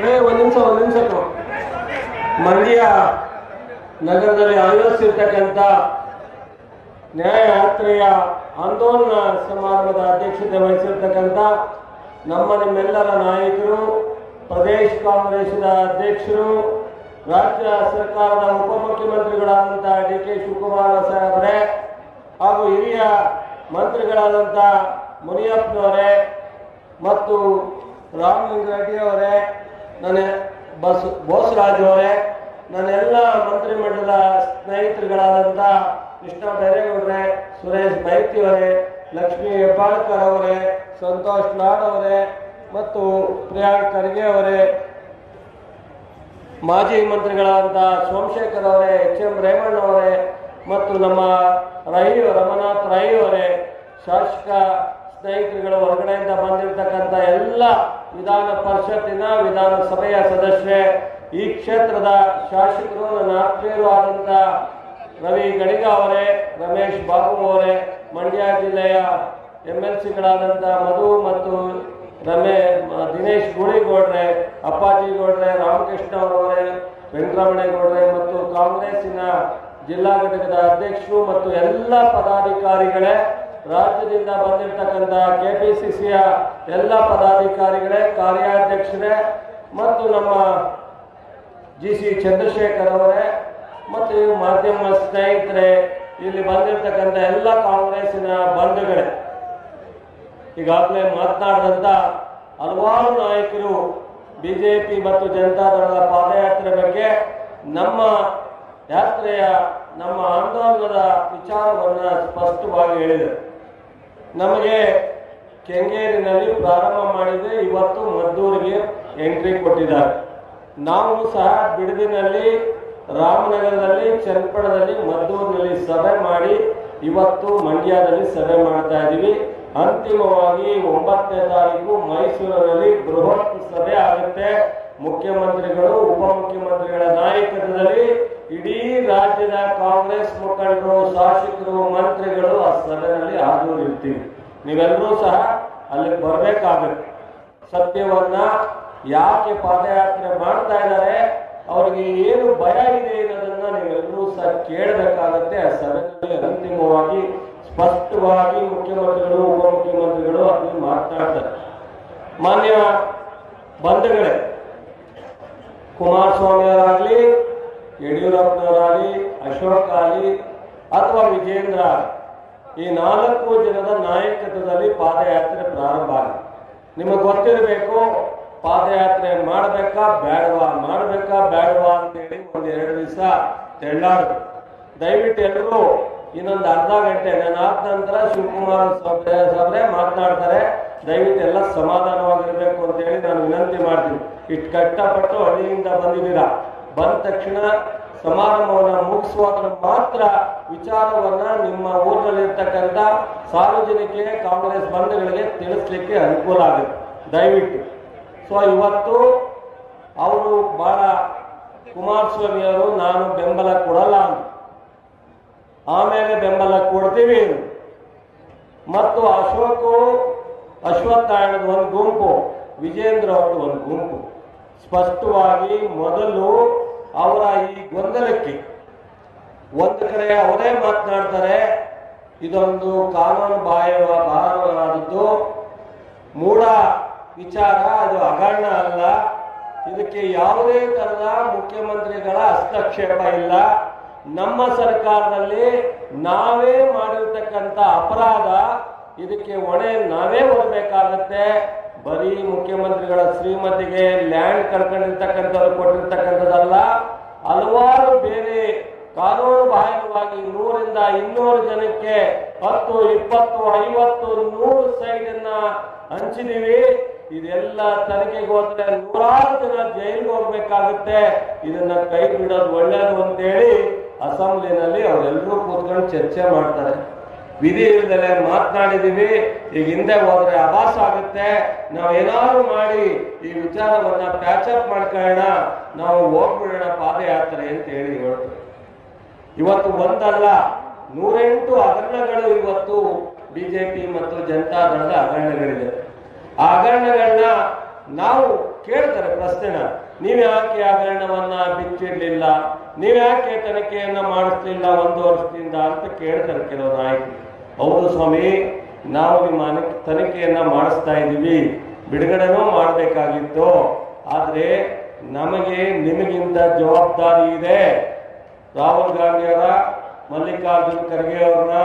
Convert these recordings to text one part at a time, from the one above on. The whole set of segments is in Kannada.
ಏ, ಒಂದ್ ನಿಮಿಷ ಒಂದ್ ನಿಮಿಷ ಮಂಡ್ಯ ನಗರದಲ್ಲಿ ಆಯೋಜಿಸಿರ್ತಕ್ಕಂಥ ನ್ಯಾಯಯಾತ್ರೆಯ ಆಂದೋಲನ ಸಮಾರಂಭದ ಅಧ್ಯಕ್ಷತೆ ವಹಿಸಿರ್ತಕ್ಕಂಥ ನಮ್ಮ ನಿಮ್ಮೆಲ್ಲರ ನಾಯಕರು, ಪ್ರದೇಶ ಕಾಂಗ್ರೆಸ್ನ ಅಧ್ಯಕ್ಷರು, ರಾಜ್ಯ ಸರ್ಕಾರದ ಉಪಮುಖ್ಯಮಂತ್ರಿಗಳಾದಂಥ ಡಿ ಕೆ ಶಿವಕುಮಾರ ಸಾಹೇಬರೇ ಹಾಗೂ ಹಿರಿಯ ಮಂತ್ರಿಗಳಾದಂಥ ಮುನಿಯಪ್ಪನವರೇ ಮತ್ತು ರಾಮಲಿಂಗಾರೆಡ್ಡಿ ಅವರೇ ನನ್ನ ಬಸ್ ಬೋಸರಾಜ್ ಅವರೇ ನನ್ನೆಲ್ಲ ಮಂತ್ರಿಮಂಡಲ ಸ್ನೇಹಿತರುಗಳಾದಂಥ ಕೃಷ್ಣ ಬೈರೇಗೌಡ್ರೆ, ಸುರೇಶ್ ಬೈತಿ ಅವರೇ ಲಕ್ಷ್ಮೀ ಹೆಬ್ಬಾಳ್ಕರ್ ಅವರೇ, ಸಂತೋಷ್ ನಾಡ್ ಅವರೇ, ಮತ್ತು ಪ್ರಿಯಾಂಕ್ ಖರ್ಗೆ ಅವರೇ, ಮಾಜಿ ಮಂತ್ರಿಗಳಾದಂಥ ಸೋಮಶೇಖರ್ ಅವರೇ, ಎಚ್ ಎಂ ರೇವಣ್ಣ ಅವರೇ, ಮತ್ತು ನಮ್ಮ ರೈ ರಮನಾಥ್ ರೈ ಅವರೇ, ಶಾಸಕ ಸ್ನೇಹಿತರುಗಳು ಹೊರಗಡೆಯಿಂದ ಬಂದಿರತಕ್ಕಂಥ ಎಲ್ಲ ವಿಧಾನ ಪರಿಷತ್ತಿನ ವಿಧಾನಸಭೆಯ ಸದಸ್ಯೆ, ಈ ಕ್ಷೇತ್ರದ ಶಾಸಕರು, ನನ್ನ ಆತ್ಮೀಯರು ಆದಂಥ ರವಿ ಗಡಿಗ ಅವರೇ, ರಮೇಶ್ ಬಾಬು ಅವರೇ, ಮಂಡ್ಯ ಜಿಲ್ಲೆಯ ಎಂ ಎಲ್ ಸಿಗಳಾದಂಥ ಮಧು ಮತ್ತು ರಮೇ, ದಿನೇಶ್ ಗೂಳಿಗೌಡ್ರೆ, ಅಪ್ಪಾಜಿ ಗೌಡ್ರೆ, ರಾಮಕೃಷ್ಣ ಅವರವರೇ ವೆಂಕಟರಮಣೇಗೌಡ್ರೆ ಮತ್ತು ಕಾಂಗ್ರೆಸ್ಸಿನ ಜಿಲ್ಲಾ ಘಟಕದ ಅಧ್ಯಕ್ಷರು ಮತ್ತು ಎಲ್ಲ ಪದಾಧಿಕಾರಿಗಳೇ ರಾಜ್ಯದಿಂದ ಬಂದಿರತಕ್ಕಂಥ ಕೆಪಿಸಿಸಿಯ ಎಲ್ಲ ಪದಾಧಿಕಾರಿಗಳೇ, ಕಾರ್ಯಾಧ್ಯಕ್ಷರೇ, ಮತ್ತು ನಮ್ಮ ಜಿ ಸಿ ಚಂದ್ರಶೇಖರ್ ಅವರೇ, ಮತ್ತು ಮಾಧ್ಯಮ ಸ್ನೇಹಿತರೆ, ಇಲ್ಲಿ ಬಂದಿರತಕ್ಕಂಥ ಎಲ್ಲ ಕಾಂಗ್ರೆಸ್ಸಿನ ಬಂಧುಗಳೇ. ಈಗಾಗಲೇ ಮಾತನಾಡಿದಂಥ ಹಲವಾರು ನಾಯಕರು ಬಿಜೆಪಿ ಮತ್ತು ಜನತಾದಳದ ಪಾದಯಾತ್ರೆ ಬಗ್ಗೆ ನಮ್ಮ ಯಾತ್ರೆಯ, ನಮ್ಮ ಆಂದೋಲನದ ವಿಚಾರವನ್ನು ಸ್ಪಷ್ಟವಾಗಿ ಹೇಳಿದರು. ನಮಗೆ ಕೆಂಗೇರಿನಲ್ಲಿ ಪ್ರಾರಂಭ ಮಾಡಿದೆ. ಇವತ್ತು ಮದ್ದೂರಿಗೆ ಎಂಟ್ರಿ ಕೊಟ್ಟಿದ್ದಾರೆ. ನಾವು ಸಹ ಬಿಡದಿನಲ್ಲಿ ರಾಮನಗರದಲ್ಲಿ, ಚನ್ನಪಟ್ಟಣದಲ್ಲಿ ಮದ್ದೂರಿನಲ್ಲಿ ಸಭೆ ಮಾಡಿ ಇವತ್ತು ಮಂಡ್ಯದಲ್ಲಿ ಸಭೆ ಮಾಡ್ತಾ ಇದ್ದೀವಿ. ಅಂತಿಮವಾಗಿ ಒಂಬತ್ತನೇ ತಾರೀಕು ಮೈಸೂರಿನಲ್ಲಿ ಬೃಹತ್ ಸಭೆ ಆಗುತ್ತೆ. ಮುಖ್ಯಮಂತ್ರಿಗಳು, ಉಪಮುಖ್ಯಮಂತ್ರಿಗಳ ನಾಯಕತ್ವದಲ್ಲಿ ಇಡೀ ರಾಜ್ಯದ ಕಾಂಗ್ರೆಸ್ ಮುಖಂಡರು, ಶಾಸಕರು, ಮಂತ್ರಿಗಳು ಆ ಸಭೆಯಲ್ಲಿ ಹಾಜರಿರ್ತೀವಿ ನೀವೆಲ್ಲರೂ ಸಹ ಅಲ್ಲಿ ಬರಬೇಕಾಗುತ್ತೆ. ಸತ್ಯವನ್ನ ಯಾಕೆ ಪಾದಯಾತ್ರೆ ಮಾಡ್ತಾ ಇದ್ದಾರೆ, ಅವರಿಗೆ ಏನು ಭಯ ಇದೆ ಅನ್ನೋದನ್ನ ನೀವೆಲ್ಲರೂ ಸಹ ಕೇಳಬೇಕಾಗತ್ತೆ. ಆ ಸಭೆಯಲ್ಲಿ ಅಂತಿಮವಾಗಿ, ಸ್ಪಷ್ಟವಾಗಿ ಮುಖ್ಯಮಂತ್ರಿಗಳು, ಉಪಮುಖ್ಯಮಂತ್ರಿಗಳು ಅಲ್ಲಿ ಮಾತನಾಡ್ತಾರೆ ಮಾನ್ಯ ಬಂಧುಗಳೇ ಕುಮಾರಸ್ವಾಮಿ ಅವರಾಗಲಿ ಯಡಿಯೂರಪ್ಪನವರಾಗಲಿ ಅಶೋಕ್ ಆಗಲಿ ಅಥವಾ ವಿಜೇಂದ್ರ ಈ ನಾಲ್ಕು ಜನದ ನಾಯಕತ್ವದಲ್ಲಿ ಪಾದಯಾತ್ರೆ ಪ್ರಾರಂಭ ಆಗಿದೆ. ನಿಮಗೆ ಗೊತ್ತಿರಬೇಕು, ಪಾದಯಾತ್ರೆ ಮಾಡಬೇಕಾ, ಬೇಡವಾ? ಮಾಡಬೇಕಾ, ಬೇಡವಾ ಅಂತೇಳಿ ಒಂದು ಎರಡು ದಿವಸ ತೆಳ್ಳಾಡ್ದು. ದಯವಿಟ್ಟು ಎಲ್ಲರೂ ಇನ್ನೊಂದು ಅರ್ಧ ಗಂಟೆ, ನಾನು ಆದ ನಂತರ ಶಿವಕುಮಾರ್ ಸಾಬ್ರೆ ಮಾತನಾಡ್ತಾರೆ. ದಯವಿಟ್ಟು ಎಲ್ಲ ಸಮಾಧಾನವಾಗಿರ್ಬೇಕು ಅಂತೇಳಿ ನಾನು ವಿನಂತಿ ಮಾಡ್ತೀನಿ. ಇಷ್ಟು ಕಷ್ಟಪಟ್ಟು ಹಳ್ಳಿಯಿಂದ ಬಂದಿದ್ದೀರಾ? ಬಂದ ತಕ್ಷಣ ಸಮಾರಂಭವನ್ನು ಮುಗಿಸುವಾಗ ಮಾತ್ರ ವಿಚಾರವನ್ನ ನಿಮ್ಮ ಊರಿನಲ್ಲಿರ್ತಕ್ಕಂಥ ಸಾರ್ವಜನಿಕ ಕಾಂಗ್ರೆಸ್ ಬಂಧುಗಳಿಗೆ ತಿಳಿಸ್ಲಿಕ್ಕೆ ಅನುಕೂಲ ಆಗುತ್ತೆ. ದಯವಿಟ್ಟು. ಸೊ ಇವತ್ತು ಅವರು ಬಹಳ ಕುಮಾರಸ್ವಾಮಿ ಅವರು, ನಾನು ಬೆಂಬಲ ಕೊಡಲ್ಲ ಅಂತ ಆಮೇಲೆ ಬೆಂಬಲ ಕೊಡ್ತೀವಿ. ಮತ್ತು ಅಶೋಕು, ಅಶ್ವತ್ಥಾಯಣದ ಒಂದು ಗುಂಪು, ವಿಜೇಂದ್ರ ಅವ್ರದ್ದು ಒಂದು ಗುಂಪು. ಸ್ಪಷ್ಟವಾಗಿ ಮೊದಲು ಅವರ ಈ ಗೊಂದಲಕ್ಕೆ ಒಂದು ಕಡೆ ಅವರೇ ಮಾತನಾಡ್ತಾರೆ, ಇದೊಂದು ಕಾನೂನು ಬಾಹ್ಯವಾದದ್ದು ಮೂಢ ವಿಚಾರ, ಅದು ಹಗರಣ ಅಲ್ಲ. ಇದಕ್ಕೆ ಯಾವುದೇ ತರಹದ ಮುಖ್ಯಮಂತ್ರಿಗಳ ಹಸ್ತಕ್ಷೇಪ ಇಲ್ಲ. ನಮ್ಮ ಸರ್ಕಾರದಲ್ಲಿ ನಾವೇ ಮಾಡಿರ್ತಕ್ಕಂಥ ಅಪರಾಧ, ಇದಕ್ಕೆ ಹೊಣೆ ನಾವೇ ಹೊರಬೇಕಾಗತ್ತೆ ಬರೀ ಮುಖ್ಯಮಂತ್ರಿಗಳ ಶ್ರೀಮತಿಗೆ ಲ್ಯಾಂಡ್ ಕಳ್ಕೊಂಡಿರ್ತಕ್ಕಂಥವ್ರು ಕೊಟ್ಟಿರ್ತಕ್ಕಂಥದ್ದಲ್ಲ, ಹಲವಾರು ಬೇರೆ ಕಾನೂನು ಬಾಹಿರವಾಗಿ ನೂರಿಂದ ಇನ್ನೂರು ಜನಕ್ಕೆ ಹತ್ತು, ಇಪ್ಪತ್ತು, ಐವತ್ತು, ನೂರು ಸೈಡನ್ನ ಹಂಚಿದೀವಿ. ಇದೆಲ್ಲ ತನಿಖೆಗೆ ಹೋದ್ರೆ ನೂರಾರು ಜನ ಜೈಲಿಗೆ ಹೋಗ್ಬೇಕಾಗುತ್ತೆ. ಇದನ್ನ ಕೈ ಬಿಡೋದು ಒಳ್ಳೇದು ಅಂತೇಳಿ ಅಸೆಂಬ್ಲಿನಲ್ಲಿ ಅವರೆಲ್ಲರೂ ಕೂತ್ಕೊಂಡು ಚರ್ಚೆ ಮಾಡ್ತಾರೆ. ವಿಧಿ ಇಲ್ದಲೆ ಮಾತನಾಡಿದೀವಿ. ಈಗ ಹಿಂದೆ ಹೋದ್ರೆ ಅಭಾಸ ಆಗುತ್ತೆ. ನಾವು ಏನಾದ್ರು ಮಾಡಿ ಈ ವಿಚಾರವನ್ನ ಪ್ಯಾಚಪ್ ಮಾಡ್ಕೊಳ್ಳೋಣ. ನಾವು ಹೋಗ್ಬಿಡೋಣ ಪಾದಯಾತ್ರೆ ಅಂತ ಹೇಳಿ ಹೊರಟು ಇವತ್ತು ಒಂದಲ್ಲ, ನೂರೆಂಟು ಹಗರಣಗಳು ಇವತ್ತು ಬಿಜೆಪಿ ಮತ್ತು ಜನತಾದಳದ ಹಗರಣಗಳಿದೆ. ಆ ಹಗರಣಗಳನ್ನ ನಾವು ಕೇಳ್ತಾರೆ ಪ್ರಶ್ನೆನ. ನೀವು ಯಾಕೆ ಹಗರಣವನ್ನ ಬಿಚ್ಚಿಡ್ಲಿಲ್ಲ? ನೀವು ಯಾಕೆ ತನಿಖೆಯನ್ನ ಮಾಡಿಸ್ಲಿಲ್ಲ ಒಂದು ವರ್ಷದಿಂದ ಅಂತ ಕೇಳ್ತಾರೆ ಕೆಲವು ನಾಯಕರು. ಹೌದು ಸ್ವಾಮಿ, ನಾವು ನಿಮ್ಮ ತನಿಖೆಯನ್ನು ಮಾಡಿಸ್ತಾ ಇದ್ದೀವಿ. ಬಿಡುಗಡೆನೂ ಮಾಡಬೇಕಾಗಿತ್ತು. ಆದರೆ ನಮಗೆ ನಿಮಗಿಂತ ಜವಾಬ್ದಾರಿ ಇದೆ. ರಾಹುಲ್ ಗಾಂಧಿಯವರ ಮಲ್ಲಿಕಾರ್ಜುನ್ ಖರ್ಗೆ ಅವ್ರನ್ನ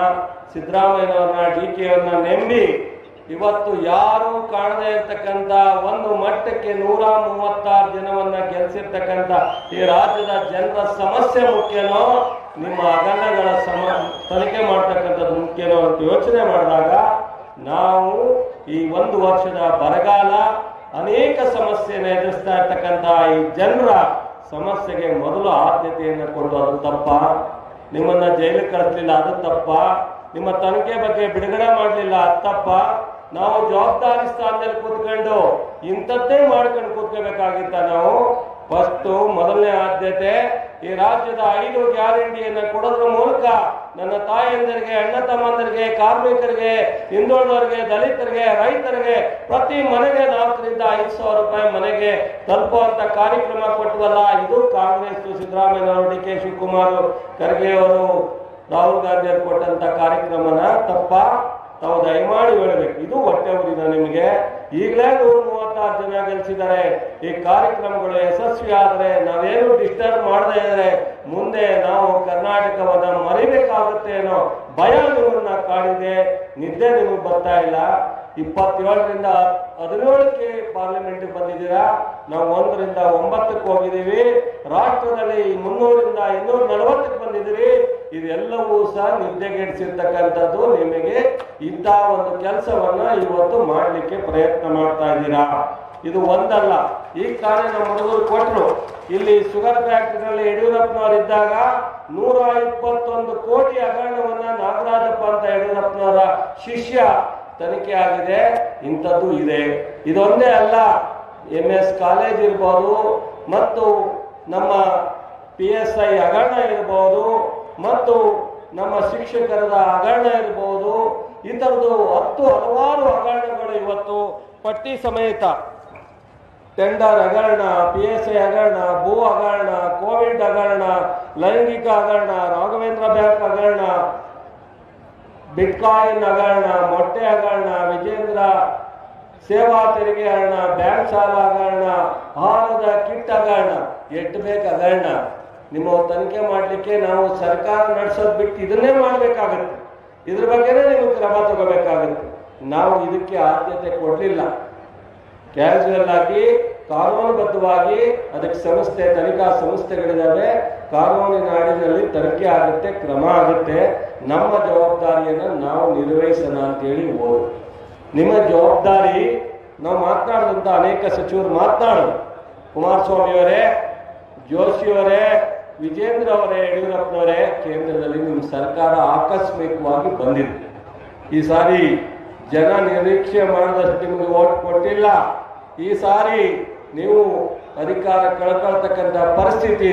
ಸಿದ್ದರಾಮಯ್ಯನವ್ರನ್ನ ಡಿ ಕೆ ಅವ್ರನ್ನ ನೆಂಬಿ ಇವತ್ತು ಯಾರು ಕಾಣದೇ ಇರ್ತಕ್ಕಂಥ ಒಂದು ಮಟ್ಟಕ್ಕೆ ನೂರ ಮೂವತ್ತಾರು ಜನವನ್ನ ಗೆಲ್ಸಿರ್ತಕ್ಕಂಥ ಈ ರಾಜ್ಯದ ಜನರ ಸಮಸ್ಯೆ ಮುಖ್ಯನೋ, ನಿಮ್ಮ ಅಗಲಗಳ ಸಮ, ತನಿಖೆ ಮಾಡ್ತಕ್ಕಂಥದ್ದು ಮುಖ್ಯನೋ ಅಂತ ಯೋಚನೆ ಮಾಡಿದಾಗ ನಾವು ಈ ಒಂದು ವರ್ಷದ ಬರಗಾಲ ಅನೇಕ ಸಮಸ್ಯೆಯನ್ನು ಎದುರಿಸ್ತಾ ಇರ್ತಕ್ಕಂಥ ಈ ಜನರ ಸಮಸ್ಯೆಗೆ ಮೊದಲು ಆದ್ಯತೆಯನ್ನು ಕೊಡು ಅದು ತಪ್ಪ. ನಿಮ್ಮನ್ನ ಜೈಲಿಗೆ ಕಳಿಸ್ಲಿಲ್ಲ ಅದು ತಪ್ಪ. ನಿಮ್ಮ ತನಿಖೆ ಬಗ್ಗೆ ಬಿಡುಗಡೆ ಮಾಡಲಿಲ್ಲ ತಪ್ಪ ನಾವು ಜವಾಬ್ದಾರಿ ಸ್ಥಾನದಲ್ಲಿ ಕೂತ್ಕೊಂಡು ಇಂಥದ್ದೇ ಮಾಡ್ಕೊಂಡು ಕೂತ್ಕೋಬೇಕಾಗಿತ್ತ ನಾವು? ಫಸ್ಟ್ ಮೊದಲನೇ ಆದ್ಯತೆ, ಈ ರಾಜ್ಯದ ಐದು ಗ್ಯಾರಂಟಿಯನ್ನ ಕೊಡೋದ್ರ ಮೂಲಕ ನನ್ನ ತಾಯಿಯಂದರಿಗೆ ಅಣ್ಣ ತಮ್ಮಂದರಿಗೆ, ಕಾರ್ಮಿಕರಿಗೆ, ಹಿಂದುಳಿದವರಿಗೆ, ದಲಿತರಿಗೆ, ರೈತರಿಗೆ ಪ್ರತಿ ಮನೆಗೆ ನಾಲ್ಕರಿಂದ ಐದು ಸಾವಿರ ರೂಪಾಯಿ ಮನೆಗೆ ತಲುಪುವಂತ ಕಾರ್ಯಕ್ರಮ ಕೊಟ್ಟವಲ್ಲ, ಇದು ಕಾಂಗ್ರೆಸ್ ಸಿದ್ದರಾಮಯ್ಯನವರು ಡಿ ಕೆ ಶಿವಕುಮಾರ್ ಖರ್ಗೆ ಅವರು. ರಾಹುಲ್ ಗಾಂಧಿ ಅವರು ಕೊಟ್ಟಂತ ಕಾರ್ಯಕ್ರಮನ ತಪ್ಪ ತಾವು ದಯಮಾಡಿ ಹೇಳಬೇಕು. ಇದು ಹೊಟ್ಟೆ ಉರಿದ ನಿಮಗೆ. ಈಗಲೇ ನೂರ ಮೂವತ್ತಾರು ಜನ ಗೆಲ್ಸಿದ್ದಾರೆ. ಈ ಕಾರ್ಯಕ್ರಮಗಳು ಯಶಸ್ವಿ ಆದರೆ ನಾವೇನು ಡಿಸ್ಟರ್ಬ್ ಮಾಡದೇ ಇದ್ರೆ ಮುಂದೆ ನಾವು ಕರ್ನಾಟಕವನ್ನು ಮರಿಬೇಕಾಗುತ್ತೆ ಅನ್ನೋ ಭಯ ನಿಮ್ಮನ್ನ ಕಾಡಿದೆ. ನಿದ್ದೆ ನಿಮಗೆ ಬರ್ತಾ ಇಲ್ಲ. ಇಪ್ಪತ್ತೇಳರಿಂದ ಹದಿನೇಳಕ್ಕೆ ಪಾರ್ಲಿಮೆಂಟ್ ಬಂದಿದ್ದೀರಾ? ನಾವು ಒಂದರಿಂದ ಒಂಬತ್ತಕ್ಕೆ ಹೋಗಿದ್ದೀವಿ. ರಾಷ್ಟ್ರದಲ್ಲಿ ಮುನ್ನೂರಿಂದ ಇನ್ನೂರ ನಲವತ್ತಕ್ಕೆ ಬಂದಿದ್ದೀರಿ. ಇದೆಲ್ಲವೂ ಸಹ ನಿದ್ದೆಗೆಡಿಸಿರ್ತಕ್ಕಂಥದ್ದು ನಿಮಗೆ ಇಂತಹ ಒಂದು ಕೆಲಸವನ್ನ ಇವತ್ತು ಮಾಡಲಿಕ್ಕೆ ಪ್ರಯತ್ನ ಮಾಡ್ತಾ ಇದ್ದೀರಾ? ಇದು ಒಂದಲ್ಲ. ಈ ಕಾರ್ಯ ನಮ್ಮ ಹುಡುಗರು ಕೊಟ್ಟರು ಇಲ್ಲಿ ಶುಗರ್ ಫ್ಯಾಕ್ಟ್ರಿನಲ್ಲಿ ಯಡಿಯೂರಪ್ಪನವರು ಇದ್ದಾಗ ನೂರ ಇಪ್ಪತ್ತೊಂದು ಕೋಟಿ ಹಗರಣವನ್ನ ನಾಗರಾಜಪ್ಪ ಅಂತ ಯಡಿಯೂರಪ್ಪನವರ ಶಿಷ್ಯ ತನಿಖೆ ಆಗಿದೆ. ಇಂಥದ್ದು ಇದೆ. ಇದೊಂದೇ ಅಲ್ಲ. ಎಂ ಎಸ್ ಕಾಲೇಜ್ ಇರ್ಬೋದು ಮತ್ತು ನಮ್ಮ ಪಿ ಎಸ್ ಐ ಹಗರಣ ಇರ್ಬೋದು. ಮತ್ತು ನಮ್ಮ ಶಿಕ್ಷಕರದ ಹಗರಣ ಇರ್ಬೋದು ಈ ಥರದ್ದು ಹತ್ತು ಹಲವಾರು ಹಗರಣಗಳು ಇವತ್ತು ಪಟ್ಟಿ ಸಮೇತ. ಟೆಂಡರ್ ಹಗರಣ ಪಿ ಎಸ್ ಐ ಹಗರಣ ಭೂ ಹಗರಣ ಕೋವಿಡ್ ಹಗರಣ ಲೈಂಗಿಕ ಹಗರಣ ರಾಘವೇಂದ್ರ ಬ್ಯಾಂಕ್ ಹಗರಣ ಬಿಟ್ಕಾಯಿನ್ ಹಗರಣ ಮೊಟ್ಟೆ ಹಗರಣ ವಿಜೇಂದ್ರ ಸೇವಾ ತೆರಿಗೆ ಹಗರಣ ಬ್ಯಾಂಕ್ ಸಾಲ ಹಗರಣ ಆಹಾರದ ಕಿಟ್ ಹಗರಣ ಎಟ್ಟು ಬೇಕು ಹಗರಣ ನಿಮ್ಮ ತನಿಖೆ ಮಾಡಲಿಕ್ಕೆ ನಾವು ಸರ್ಕಾರ ನಡೆಸೋದು ಬಿಟ್ಟು ಇದನ್ನೇ ಮಾಡಬೇಕಾಗತ್ತೆ. ಇದ್ರ ಬಗ್ಗೆನೇ ನೀವು ಕ್ರಮ ತಗೋಬೇಕಾಗತ್ತೆ. ನಾವು ಇದಕ್ಕೆ ಆದ್ಯತೆ ಕೊಡಲಿಲ್ಲ. ಕ್ಯಾಶುವಲ್ ಆಗಿ, ಕಾನೂನುಬದ್ಧವಾಗಿ ಅದಕ್ಕೆ ಸಂಸ್ಥೆ, ತನಿಖಾ ಸಂಸ್ಥೆಗಳಿದ್ದಾವೆ. ಕಾನೂನಿನ ನಾಡಿನಲ್ಲಿ ತನಿಖೆ ಆಗುತ್ತೆ, ಕ್ರಮ ಆಗುತ್ತೆ. ನಮ್ಮ ಜವಾಬ್ದಾರಿಯನ್ನು ನಾವು ನಿರ್ವಹಿಸೋಣ ಅಂತೇಳಿ ಓದು. ನಿಮ್ಮ ಜವಾಬ್ದಾರಿ, ನಾವು ಮಾತನಾಡಿದಂಥ ಅನೇಕ ಸಚಿವರು ಮಾತನಾಡೋದು ಕುಮಾರಸ್ವಾಮಿಯವರೇ, ಜೋಶಿಯವರೇ ವಿಜೇಂದ್ರ ಅವರೇ, ಯಡಿಯೂರಪ್ಪನವರೇ, ಕೇಂದ್ರದಲ್ಲಿ ನಿಮ್ಮ ಸರ್ಕಾರ ಆಕಸ್ಮಿಕವಾಗಿ ಬಂದಿದೆ. ಈ ಸಾರಿ ಜನ ನಿರೀಕ್ಷೆ ಮಾಡಿದಷ್ಟು ನಿಮಗೆ ಓಟ್ ಕೊಟ್ಟಿಲ್ಲ. ಈ ಸಾರಿ ನೀವು ಅಧಿಕಾರ ಕಳ್ಕೊಳ್ತಕ್ಕಂಥ ಪರಿಸ್ಥಿತಿ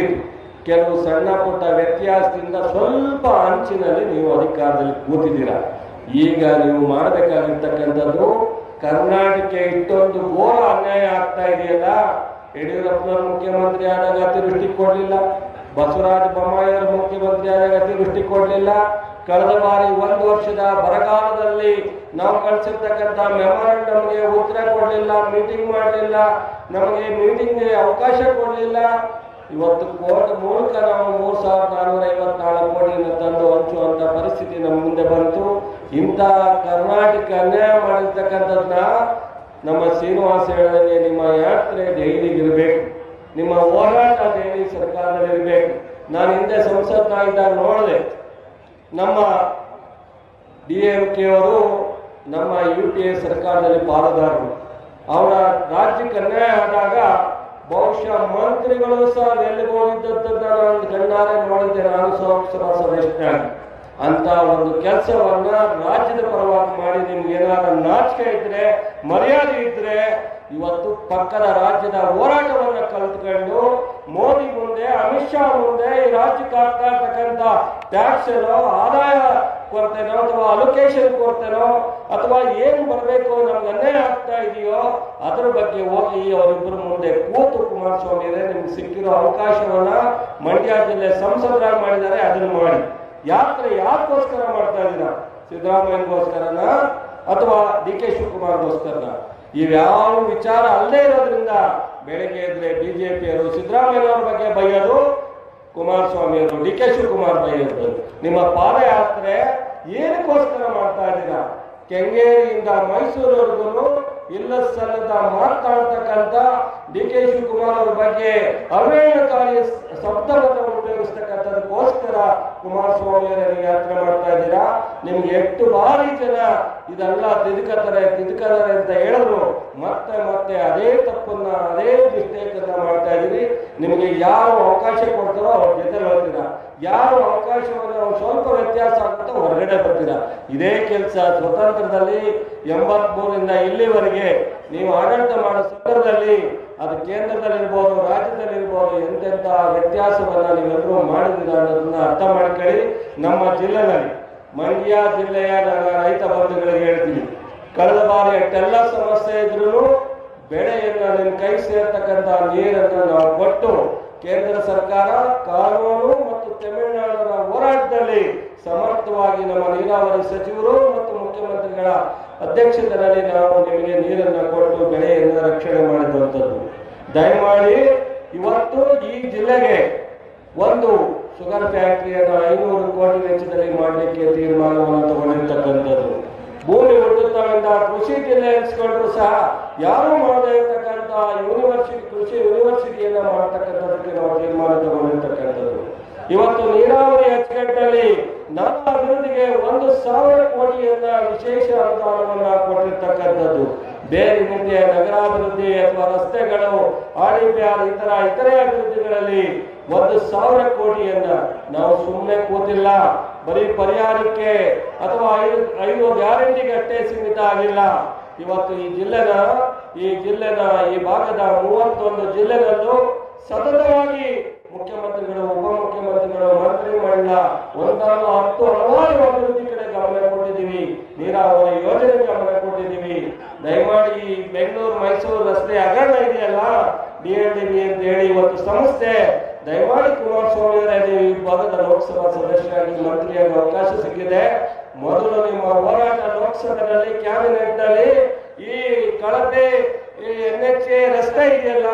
ಕೆಲವು ಸಣ್ಣ ಪುಟ್ಟ ವ್ಯತ್ಯಾಸದಿಂದ ಸ್ವಲ್ಪ ಅಂಚಿನಲ್ಲಿ ನೀವು ಅಧಿಕಾರದಲ್ಲಿ ಕೂತಿದ್ದೀರಾ. ಈಗ ನೀವು ಮಾಡಬೇಕಾಗಿರ್ತಕ್ಕಂಥದ್ದು ಕರ್ನಾಟಕ ಇಷ್ಟೊಂದು ಘೋರ ಅನ್ಯಾಯ ಆಗ್ತಾ ಇದೆಯಲ್ಲ. ಯಡಿಯೂರಪ್ಪನವರು ಮುಖ್ಯಮಂತ್ರಿ ಆದಾಗ ಅತಿವೃಷ್ಟಿ ಕೊಡಲಿಲ್ಲ. ಬಸವರಾಜ ಬೊಮ್ಮಾಯಿಯವರು ಮುಖ್ಯಮಂತ್ರಿ ಆದಾಗ ಅತಿವೃಷ್ಟಿ ಕೊಡಲಿಲ್ಲ. ಕಳೆದ ಬಾರಿ ಒಂದು ವರ್ಷದ ಬರಗಾಲದಲ್ಲಿ ನಾವು ಕಳಿಸಿರ್ತಕ್ಕಂಥ ಮೆಮೊರಾಂಡಮ್ಗೆ ಉತ್ತರ ಕೊಡಲಿಲ್ಲ ಮೀಟಿಂಗ್ ಮಾಡಲಿಲ್ಲ. ನಮಗೆ ಮೀಟಿಂಗ್ಗೆ ಅವಕಾಶ ಕೊಡಲಿಲ್ಲ. ಇವತ್ತು ಕೋರ್ಟ್ ಮೂಲಕ ನಾವು ಮೂರ್ ಸಾವಿರದ ನಾನ್ನೂರ ಐವತ್ನಾಲ್ಕು ಕೋಟಿಯನ್ನು ತಂದು ಹಂಚುವಂಥ ಪರಿಸ್ಥಿತಿ ನಮ್ಮ ಮುಂದೆ ಬಂತು. ಇಂಥ ಕರ್ನಾಟಕ ಅನ್ಯಾಯ ಮಾಡಿರ್ತಕ್ಕಂಥದ್ದನ್ನ ನಮ್ಮ ಶ್ರೀನಿವಾಸ ಹೇಳಿದಂಗೆ ನಿಮ್ಮ ಯಾತ್ರೆ ಡೈಲಿ ಇರಬೇಕು. ನಿಮ್ಮ ಹೋರಾಟ ದೇವಿ ಸರ್ಕಾರದಲ್ಲಿ ಇರಬೇಕು ನಾನು ಹಿಂದೆ ಸಂಸತ್ನಾಗಿದ್ದಾಗ ನೋಡಿದೆ. ನಮ್ಮ ಡಿ ಎಂ ಕೆ ಅವರು ನಮ್ಮ ಯು ಪಿ ಎ ಸರ್ಕಾರದಲ್ಲಿ ಪಾಲುದಾರರು. ಅವರ ರಾಜ್ಯಕ್ಕೆ ಅನ್ಯಾಯ ಆದಾಗ ಬಹುಶಃ ಮಂತ್ರಿಗಳು ಸಹ ಎಲ್ಲಿಗೆ ನಾನು ಕಣ್ಣಾರೆ ನೋಡಿದ್ದೆ. ನಾನು ಸಂಸದ ಸದಸ್ಯನಾಗಿ. ಅಂತ ಒಂದು ಕೆಲಸವನ್ನ ರಾಜ್ಯದ ಪರವಾಗಿ ಮಾಡಿ ನಿಮ್ಗೆ ಏನಾದ್ರು ನಾಚಿಕೆ ಇದ್ರೆ, ಮರ್ಯಾದೆ ಇದ್ರೆ ಇವತ್ತು ಪಕ್ಕದ ರಾಜ್ಯದ ಹೋರಾಟವನ್ನು ಕಲ್ತ್ಕೊಂಡು ಮೋದಿ ಮುಂದೆ, ಅಮಿತ್ ಶಾ ಮುಂದೆ ಈ ರಾಜ್ಯಕ್ಕೆ ಆಗ್ತಾ ಇರ್ತಕ್ಕಂಥ ಟ್ಯಾಕ್ಸ್ ಆದಾಯ ಕೊರತೆನೋ ಅಥವಾ ಅಲೋಕೇಶನ್ ಕೊರತೆನೋ ಅಥವಾ ಏನ್ ಬರಬೇಕು ನಮ್ಗೆ ಅನ್ಯಾಯ ಆಗ್ತಾ ಇದೆಯೋ ಅದ್ರ ಬಗ್ಗೆ ಹೋಗಿ ಅವರಿಬ್ಬರ ಮುಂದೆ ಕೂತು ಕುಮಾರಸ್ವಾಮಿ ನಿಮ್ಗೆ ಸಿಕ್ಕಿರೋ ಅವಕಾಶವನ್ನ ಮಂಡ್ಯ ಜಿಲ್ಲೆ ಸಂಸದರಾಗಿ ಮಾಡಿದ್ದಾರೆ, ಅದನ್ನ ಮಾಡಿ. ಯಾತ್ರೆ ಯಾಕೋಸ್ಕರ ಮಾಡ್ತಾ ಇದ್ದೀರಾ? ಸಿದ್ದರಾಮಯ್ಯಗೋಸ್ಕರನ ಅಥವಾ ಡಿ ಕೆ ಶಿವಕುಮಾರ್ಗೋಸ್ಕರನ? ಇವ್ಯಾವ ವಿಚಾರ ಅಲ್ಲದೆ ಇರೋದ್ರಿಂದ ಬೆಳಗ್ಗೆ ಎದ್ರೆ ಬಿಜೆಪಿಯವರು ಸಿದ್ದರಾಮಯ್ಯನವ್ರ ಬಗ್ಗೆ ಬೈಯೋದು, ಕುಮಾರಸ್ವಾಮಿಯವರು, ಡಿ ಕೆ ಶಿವಕುಮಾರ್ ಬೈಯೋದು. ನಿಮ್ಮ ಪಾದಯಾತ್ರೆ ಏನಕ್ಕೋಸ್ಕರ ಮಾಡ್ತಾ ಇದ್ದೀರಾ? ಕೆಂಗೇರಿಯಿಂದ ಮೈಸೂರವರೆಗೂ ಇಲ್ಲ ಸಲ್ಲದ ಮಾತಾಡ್ತಕ್ಕಂಥ ಡಿ ಕೆ ಶಿವಕುಮಾರ್ ಅವ್ರ ಬಗ್ಗೆ ಅವೇಣಕಾರಿ ಶಬ್ದವನ್ನು ಉಪಯೋಗಿಸ್ತಕ್ಕಂಥದಕ್ಕೋಸ್ಕರ ಕುಮಾರಸ್ವಾಮಿ ಅವರನ್ನು ಯಾತ್ರೆ ಮಾಡ್ತಾ ಇದ್ದೀರಾ? ನಿಮ್ಗೆ ಎಷ್ಟು ಬಾರಿ ಜನ ಇದೆಲ್ಲ ತಿದ್ಕತಾರೆ ತಿದ್ಕತಾರೆ ಅಂತ ಹೇಳಿದ್ರು ಮತ್ತೆ ಮತ್ತೆ ಅದೇ ತಪ್ಪನ್ನ, ಅದೇ ಮಿಸ್ಟೇಕ್ ಅನ್ನ ಮಾಡ್ತಾ ಇದ್ದೀರಿ. ನಿಮಗೆ ಯಾವ ಅವಕಾಶ ಕೊಡ್ತಾರೋ ಯಾರು ಅವಕಾಶವನ್ನು ಸ್ವಲ್ಪ ವ್ಯತ್ಯಾಸ ಅಂತ ಹೊರಗಡೆ ಬರ್ತೀರಾ? ಇದೇ ಕೆಲಸ ಸ್ವತಂತ್ರದಲ್ಲಿ ಎಂಬತ್ ಮೂರರಿಂದ ಇಲ್ಲಿವರೆಗೆ ನೀವು ಆಡಳಿತ ಮಾಡೋ ಸಂದರ್ಭದಲ್ಲಿ ಅದು ಕೇಂದ್ರದಲ್ಲಿರ್ಬೋದು, ರಾಜ್ಯದಲ್ಲಿರ್ಬೋದು ಎಂತೆಂತ ವ್ಯತ್ಯಾಸವನ್ನ ನೀವೆಲ್ಲರೂ ಮಾಡಿದಿರ ಅನ್ನೋದನ್ನ ಅರ್ಥ ಮಾಡ್ಕೊಳ್ಳಿ. ನಮ್ಮ ಜಿಲ್ಲೆನಲ್ಲಿ, ಮಂಡ್ಯ ಜಿಲ್ಲೆಯ ರೈತ ಬಂಧುಗಳಿಗೆ ಹೇಳ್ತೀನಿ. ಕಳೆದ ಬಾರಿ ಅಷ್ಟೆಲ್ಲ ಸಮಸ್ಯೆ ಇದ್ರೂ ಬೆಳೆಯನ್ನ ನಿಮ್ಮ ಕೈ ಸೇರ್ತಕ್ಕಂತ ನೀರನ್ನು ನಾವು ಕೊಟ್ಟು ಕೇಂದ್ರ ಸರ್ಕಾರ ಕಾನೂನು ಸಮರ್ಥವಾಗಿ ನಮ್ಮ ನೀರಾವರಿ ಸಚಿವರು ಮತ್ತು ಮುಖ್ಯಮಂತ್ರಿಗಳ ಅಧ್ಯಕ್ಷತೆಯಲ್ಲಿ ನಾವು ನಿಮಗೆ ನೀರನ್ನು ಕೊಟ್ಟು ಬೆಳೆಯನ್ನು ರಕ್ಷಣೆ ಮಾಡಿದಂಥದ್ದು. ದಯಮಾಡಿ ಇವತ್ತು ಈ ಜಿಲ್ಲೆಗೆ ಒಂದು ಶುಗರ್ ಫ್ಯಾಕ್ಟರಿಯನ್ನು ಐನೂರು ಕೋಟಿ ವೆಚ್ಚದಲ್ಲಿ ಮಾಡಲಿಕ್ಕೆ ತೀರ್ಮಾನವನ್ನು ತಗೊಂಡಿರ್ತಕ್ಕಂಥದ್ದು. ಭೂಮಿ ಹುಟ್ಟುತ್ತವೆಂದ ಕೃಷಿ ಜಿಲ್ಲೆ ಎನಿಸ್ಕೊಂಡ್ರು ಸಹ ಯಾರು ಮಾಡದೇ ಇರತಕ್ಕಂತಹ ಯೂನಿವರ್ಸಿಟಿ ಕೃಷಿ ಯೂನಿವರ್ಸಿಟಿಯನ್ನ ಮಾಡತಕ್ಕಂಥದಕ್ಕೆ ನಾವು ತೀರ್ಮಾನ ತಗೊಂಡಿರ್ತಕ್ಕಂಥದ್ದು. ಇವತ್ತು ನೀರಾವರಿ ಅಚ್ಚುಕಟ್ಟಲ್ಲಿ ಒಂದು ಸಾವಿರ ಕೋಟಿಯನ್ನ ವಿಶೇಷ ಅನುದಾನವನ್ನ ಕೊಟ್ಟಿರ್ತಕ್ಕಂಥದ್ದು. ಬೇರೆ ಮುಂದೆ ನಗರಾಭಿವೃದ್ಧಿ ಅಥವಾ ರಸ್ತೆಗಳು ಆರ್ಡಿಪಿಆರ್ ಇತರ ಇತರೆ ಅಭಿವೃದ್ಧಿಗಳಲ್ಲಿ ಒಂದು ಸಾವಿರ ಕೋಟಿಯನ್ನ ನಾವು ಸುಮ್ಮನೆ ಕೂತಿಲ್ಲ. ಬರೀ ಪರಿಹಾರಕ್ಕೆ ಅಥವಾ ಐದು ಐದು ಗ್ಯಾರಂಟಿಗೆ ಅಷ್ಟೇ ಸೀಮಿತ ಆಗಿಲ್ಲ. ಇವತ್ತು ಈ ಜಿಲ್ಲೆನ ಈ ಜಿಲ್ಲೆನ, ಈ ಭಾಗದ ಮೂವತ್ತೊಂದು ಜಿಲ್ಲೆಗಳಲ್ಲೂ ಸತತವಾಗಿ ಮುಖ್ಯಮಂತ್ರಿಗಳು, ಉಪಮುಖ್ಯಮಂತ್ರಿಗಳು ಮಂತ್ರಿ ಮಂಡಲ ಒಂದಲ್ಲ ಹತ್ತು ಹಲವಾರು ಅಭಿವೃದ್ಧಿ ಕಡೆ ಗಮನ ಕೊಟ್ಟಿದ್ದೀವಿ ನೀರಾವರಿ ಯೋಜನೆ ಗಮನ ಕೊಟ್ಟಿದ್ದೀವಿ ದಯಮಾಡಿ ಈ ಬೆಂಗಳೂರು ಮೈಸೂರು ರಸ್ತೆ ಹಗರಣ ಇದೆಯಲ್ಲ ಡಿ ಎಲ್ ಡಿ ಬಿ ಅಂತ ಹೇಳಿ ಇವತ್ತು ಸಂಸ್ಥೆ ದಯಮಾಡಿ ಕುಮಾರಸ್ವಾಮಿ ಅವರೇ ನೀವು ಈ ಭಾಗದ ಲೋಕಸಭಾ ಸದಸ್ಯರಾಗಿ ಮಂತ್ರಿಯಾಗಿ ಅವಕಾಶ ಸಿಕ್ಕಿದೆ ಮೊದಲು ನಿಮ್ಮ ಹೋರಾಟ ಲೋಕಸಭೆಯಲ್ಲಿ ಕ್ಯಾಬಿನೆಟ್ನಲ್ಲಿ ಈ ಕಳಪೆ ಈ ಎನ್ ಎಚ್ ಎ ರಸ್ತೆ ಇದೆಯಲ್ಲ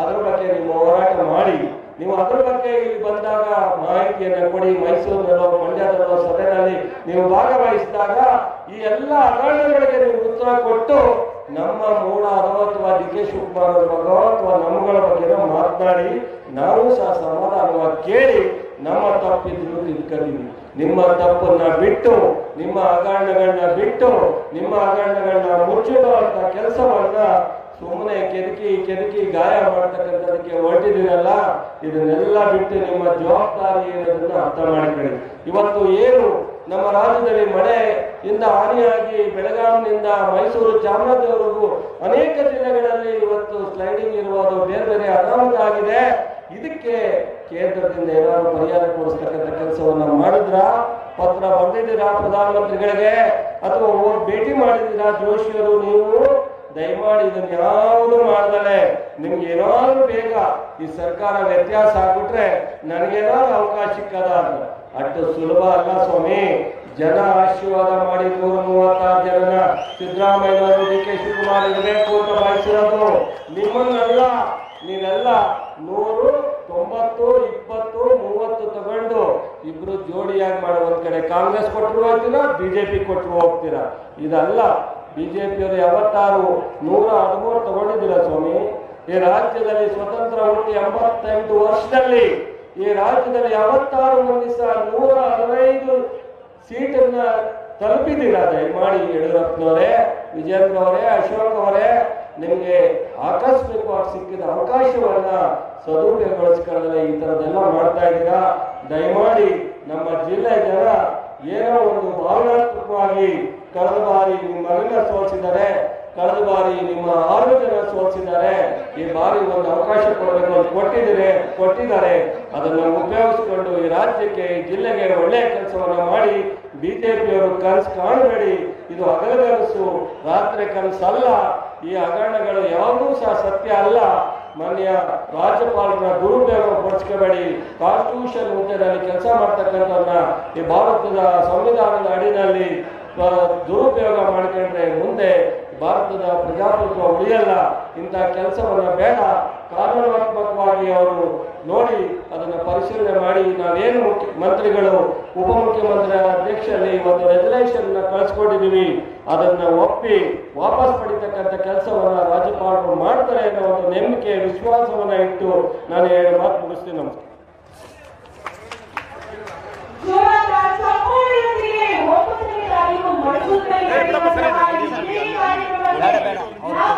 ಅದ್ರ ಬಗ್ಗೆ ನಿಮ್ಮ ಹೋರಾಟ ಮಾಡಿ. ನೀವು ಅದ್ರ ಬಗ್ಗೆ ಇಲ್ಲಿ ಬಂದಾಗ ಮಾಹಿತಿಯನ್ನು ಕೊಡಿ. ಮೈಸೂರಿನಲ್ಲೋ, ಮಂಡ್ಯದಲ್ಲೋ ಸಭೆಯಲ್ಲಿ ನೀವು ಭಾಗವಹಿಸಿದಾಗ ಈ ಎಲ್ಲ ಅರಣ್ಯಗಳಿಗೆ ನೀವು ಉತ್ತರ ಕೊಟ್ಟು ನಮ್ಮ ಮೂಲ ಅಥವಾ ಡಿ ಕೆ ಶಿವಕುಮಾರ್ ಅಥವಾ ನಮ್ಮಗಳ ಬಗ್ಗೆ ಮಾತನಾಡಿ. ನಾವು ಸಹ ಸಮಾಧಾನವಾಗಿ ಕೇಳಿ ನಮ್ಮ ತಪ್ಪಿದ್ರು ತಿಳ್ಕೊಂಡಿದ್ವಿ ನಿಮ್ಮ ತಪ್ಪನ್ನ ಬಿಟ್ಟು, ನಿಮ್ಮ ಅಗಾಂಡಗಳನ್ನ ಬಿಟ್ಟು, ನಿಮ್ಮ ಅಗಾಂಡಗಳನ್ನ ಮುಚ್ಚಿಡುವಂತ ಕೆಲಸವನ್ನ ಸುಮ್ಮನೆ ಕೆದಕಿ ಕೆದಕಿ ಗಾಯ ಮಾಡ್ತಕ್ಕಂಥದಕ್ಕೆ ಹೊರಟಿದ್ದೀರಲ್ಲ, ಇದನ್ನೆಲ್ಲ ಬಿಟ್ಟು ನಿಮ್ಮ ಜವಾಬ್ದಾರಿ ಏನದನ್ನ ಅರ್ಥ ಮಾಡಿಕೊಳ್ಳಿ. ಇವತ್ತು ಏನು ನಮ್ಮ ರಾಜ್ಯದಲ್ಲಿ ಮಳೆ ಇಂದ ಹಾನಿಯಾಗಿ ಬೆಳಗಾವಿನಿಂದ ಮೈಸೂರು ಚಾಮರಾಜವರೆಗೂ ಅನೇಕ ಜಿಲ್ಲೆಗಳಲ್ಲಿ ಇವತ್ತು ಸ್ಲೈಡಿಂಗ್ ಇರುವುದು ಬೇರೆ ಬೇರೆ ಅನಾಹುತ ಆಗಿದೆ. ಇದಕ್ಕೆ ಕೇಂದ್ರದಿಂದ ಏನಾದರೂ ಪರಿಹಾರ ಕೊಡಿಸ್ತಕ್ಕಂಥ ಕೆಲಸವನ್ನ ಮಾಡಿದ್ರ? ಪತ್ರ ಬರೆದಿದ್ದೀರಾ ಪ್ರಧಾನಮಂತ್ರಿಗಳಿಗೆ? ಅಥವಾ ಭೇಟಿ ಮಾಡಿದ್ದೀರಾ? ಜೋಶಿಯವರು ನೀವು? ದಯಮಾಡಿ ಇದನ್ನ ಯಾವುದು ಮಾಡ್ದಲೆ ನಿಮ್ಗೆ ಏನಾದ್ರು ಬೇಗ ಈ ಸರ್ಕಾರ ವ್ಯತ್ಯಾಸ ಆಗ್ಬಿಟ್ರೆ ನನಗೇನಾದ್ರು ಅವಕಾಶ ಸಿಕ್ಕದ ಅಂತ ಅಷ್ಟು ಸುಲಭ ಅಲ್ಲ ಸ್ವಾಮಿ. ಜನ ಆಶೀರ್ವಾದ ಮಾಡಿ ನೂರ ಮೂವತ್ತಾರು ಜನನ ಸಿದ್ದರಾಮಯ್ಯನವರು ಡಿ ಕೆ ಶಿವಕುಮಾರ್ ಇರಬೇಕು ಅಂತ ಬಯಸಿರೋದು ನಿಮ್ಮನ್ನೆಲ್ಲ, ನೀವೆಲ್ಲ ನೂರು, ತೊಂಬತ್ತು, ಇಪ್ಪತ್ತು, ಮೂವತ್ತು ತಗೊಂಡು ಇಬ್ರು ಜೋಡಿಯಾಗಿ ಮಾಡೋ ಒಂದ್ ಕಡೆ ಕಾಂಗ್ರೆಸ್ ಕೊಟ್ಟರು ಹೋಗ್ತೀರಾ, ಬಿಜೆಪಿ ಕೊಟ್ಟರು ಹೋಗ್ತೀರಾ? ಇದಲ್ಲ. ಬಿಜೆಪಿಯವರು ಎಂಬತ್ತಾರು ನೂರ ಹದಿಮೂರು ತಗೊಂಡಿದ್ದೀರ ಸ್ವಾಮಿ? ಈ ರಾಜ್ಯದಲ್ಲಿ ಸ್ವತಂತ್ರ ಹುಟ್ಟಿ ಎಂಬತ್ತೆಂಟು ವರ್ಷದಲ್ಲಿ ಈ ರಾಜ್ಯದಲ್ಲಿ ಯಾವತ್ತಾರು ಸಹ ನೂರ ಹದಿನೈದು ಸೀಟನ್ನ ತಲುಪಿದ್ದೀರಾ? ದಯಮಾಡಿ ಯಡಿಯೂರಪ್ಪನವರೇ ವಿಜೇಂದ್ರ ಅವರೇ ಅಶೋಕ್ ಅವರೇ ನಿಮಗೆ ಆಕಸ್ಮಿಕವಾಗಿ ಸಿಕ್ಕಿದ ಅವಕಾಶವನ್ನ ಸದುಪಯೋಗಗೊಳಿಸ್ಕೊಳ್ಳದೆ ಈ ತರದೆಲ್ಲ ಮಾಡ್ತಾ ಇದ್ದೀರಾ? ದಯಮಾಡಿ ನಮ್ಮ ಜಿಲ್ಲೆ ಜನ ಏನೋ ಒಂದು ಭಾವನಾತ್ಮಕವಾಗಿ ಕಳೆದ ಬಾರಿ ನಿಮ್ಮನ್ನ ಸೋಲಿಸಿದ್ದಾರೆ, ಕಳೆದ ಬಾರಿ ನಿಮ್ಮ ಆರೋಗ್ಯನ ಸೋಲಿಸಿದ್ದಾರೆ, ಈ ಬಾರಿ ಒಂದು ಅವಕಾಶ ಕೊಡಬೇಕು ಅಂತ ಕೊಟ್ಟಿದ್ದಾರೆ ಕೊಟ್ಟಿದ್ದಾರೆ. ಅದನ್ನು ಉಪಯೋಗಿಸಿಕೊಂಡು ಈ ರಾಜ್ಯಕ್ಕೆ, ಈ ಜಿಲ್ಲೆಗೆ ಒಳ್ಳೆಯ ಕೆಲಸವನ್ನ ಮಾಡಿ ಬಿಜೆಪಿಯವರು ಕನಸು ಕಾಣಬೇಡಿ. ಇದು ಹಗಲುಗನಸು ರಾತ್ರಿ ಕನಸಲ್ಲ. ಈ ಹಗರಣಗಳು ಯಾವುದೂ ಸಹ ಸತ್ಯ ಅಲ್ಲ. ಮಾನ್ಯ ರಾಜ್ಯಪಾಲರ ದುರುಪಯೋಗ ಪಡಿಸ್ಕೋಬೇಡಿ. ಕಾನ್ಸ್ಟಿಟ್ಯೂಷನ್ ಹುದ್ದೆನಲ್ಲಿ ಕೆಲಸ ಮಾಡ್ತಕ್ಕಂಥವ್ರನ್ನ ಈ ಭಾರತದ ಸಂವಿಧಾನದ ಅಡಿನಲ್ಲಿ ದುರುಪಯೋಗ ಮಾಡ್ಕೊಂಡ್ರೆ ಮುಂದೆ ಭಾರತದ ಪ್ರಜಾಪ್ರಭುತ್ವ ಉಳಿಯಲ್ಲ. ಇಂಥ ಕೆಲಸವನ್ನ ಬೇಡ. ಕಾನೂನಾತ್ಮಕವಾಗಿ ಅವರು ನೋಡಿ ಅದನ್ನು ಪರಿಶೀಲನೆ ಮಾಡಿ. ನಾವೇನು ಮುಖ್ಯ ಮಂತ್ರಿಗಳು, ಉಪಮುಖ್ಯಮಂತ್ರಿ ಅಧ್ಯಕ್ಷರಲ್ಲಿ ಒಂದು ರೆಗ್ಯುಲೇಷನ್ ಕಳಿಸ್ಕೊಂಡಿದ್ದೀವಿ. ಅದನ್ನು ಒಪ್ಪಿ ವಾಪಸ್ ಪಡಿತಕ್ಕಂಥ ಕೆಲಸವನ್ನ ರಾಜ್ಯಪಾಲರು ಮಾಡ್ತಾರೆ ಅನ್ನೋ ಒಂದು ನಂಬಿಕೆ, ವಿಶ್ವಾಸವನ್ನ ಇಟ್ಟು ನಾನು ಎರಡು ಮಾತು ಮುಗಿಸ್ತೀನಿ. ನಮಸ್ಕಾರ. ಜೋರಾದ ಚಪ್ಪಾಳೆಯೊಂದಿಗೆ